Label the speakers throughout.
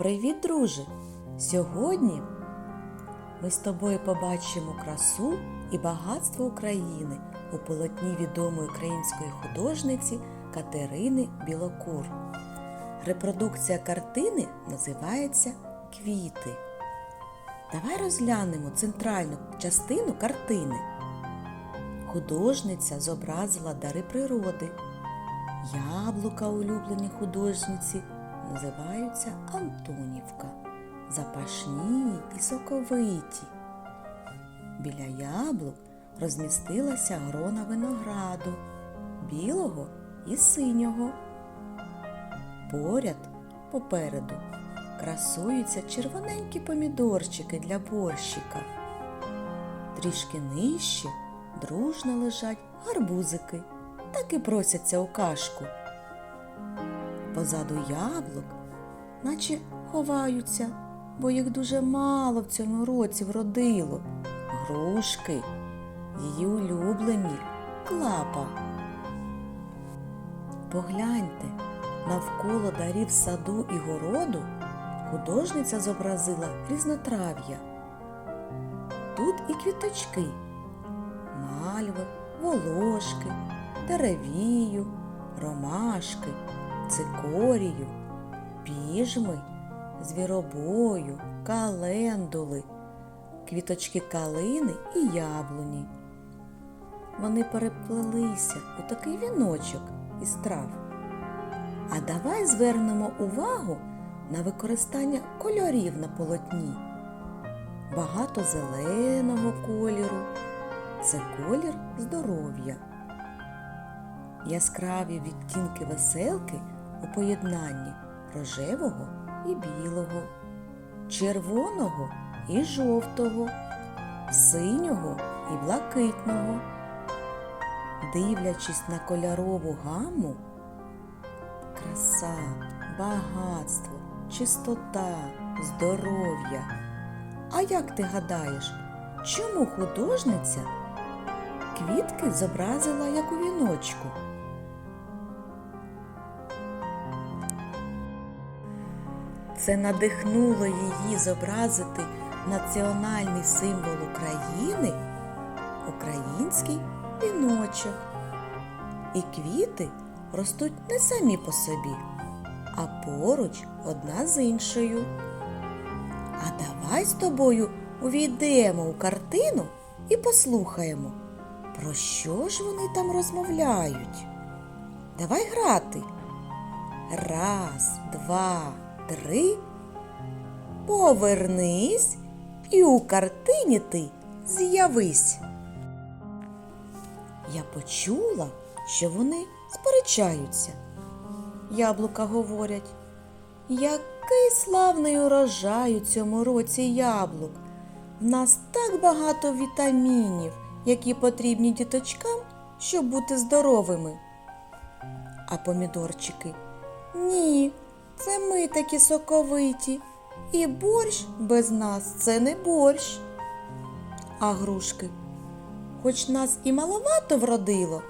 Speaker 1: Привіт, друже! Сьогодні ми з тобою побачимо красу і багатство України у полотні відомої української художниці Катерини Білокур. Репродукція картини називається Квіти. Давай розглянемо центральну частину картини. Художниця зобразила дари природи. Яблука улюблені художниці називаються Антонівка, запашні і соковиті. Біля яблук розмістилася грона винограду, білого і синього. Поряд попереду красуються червоненькі помідорчики для борщика. Трішки нижче дружно лежать гарбузики, так і просяться у кашку. Позаду яблук, наче ховаються, бо їх дуже мало в цьому році вродило. Грушки, її улюблені клапа. Погляньте, навколо дарів саду і городу художниця зобразила різнотрав'я. Тут і квіточки, мальви, волошки, деревію, ромашки, цикорію, піжми, звіробою, календули, квіточки калини і яблуні. Вони переплелися у такий віночок із трав. А давай звернемо увагу на використання кольорів на полотні. Багато зеленого кольору це колір здоров'я. Яскраві відтінки веселки у поєднанні рожевого і білого, червоного і жовтого, синього і блакитного. Дивлячись на кольорову гаму, краса, багатство, чистота, здоров'я. А як ти гадаєш, чому художниця квітки зобразила як у віночку? Це надихнуло її зобразити національний символ України український віночок. І квіти ростуть не самі по собі, а поруч одна з іншою. А давай з тобою увійдемо у картину і послухаємо, про що ж вони там розмовляють. Давай грати. Раз, два, три. Повернись і у картині ти з'явись. Я почула, що вони сперечаються. Яблука говорять, який славний урожай у цьому році яблук. В нас так багато вітамінів, які потрібні діточкам, щоб бути здоровими. А помідорчики ні, це ми такі соковиті. І борщ без нас це не борщ. А грушки, хоч нас і маловато вродило,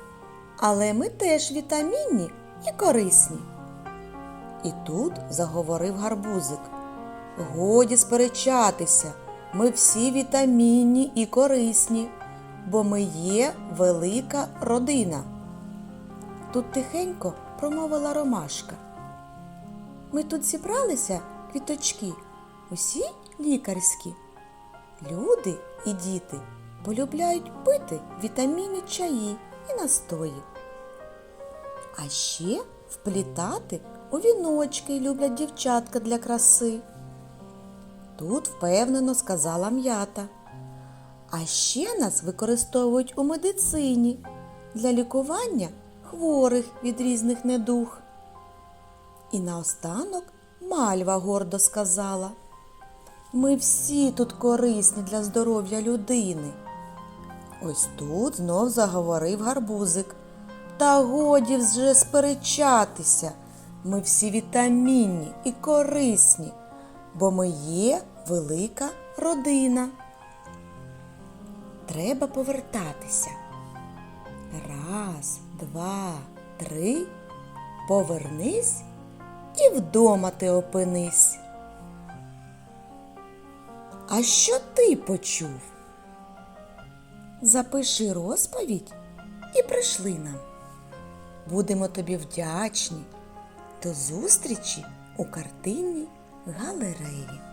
Speaker 1: але ми теж вітамінні і корисні. І тут заговорив гарбузик. Годі сперечатися, ми всі вітамінні і корисні, бо ми є велика родина. Тут тихенько промовила ромашка. Ми тут зібралися, квіточки, усі лікарські. Люди і діти полюбляють пити вітамінні чаї і настої. А ще вплітати у віночки люблять дівчатка для краси. Тут впевнено сказала м'ята. А ще нас використовують у медицині для лікування хворих від різних недуг. І наостанок мальва гордо сказала. Ми всі тут корисні для здоров'я людини. Ось тут знов заговорив гарбузик. Та годі вже сперечатися. Ми всі вітамінні і корисні, бо ми є велика родина. Треба повертатися. Раз, два, три. Повернись і вдома ти опинись. А що ти почув? Запиши розповідь і прийшли нам. Будемо тобі вдячні. До зустрічі у картинній галереї.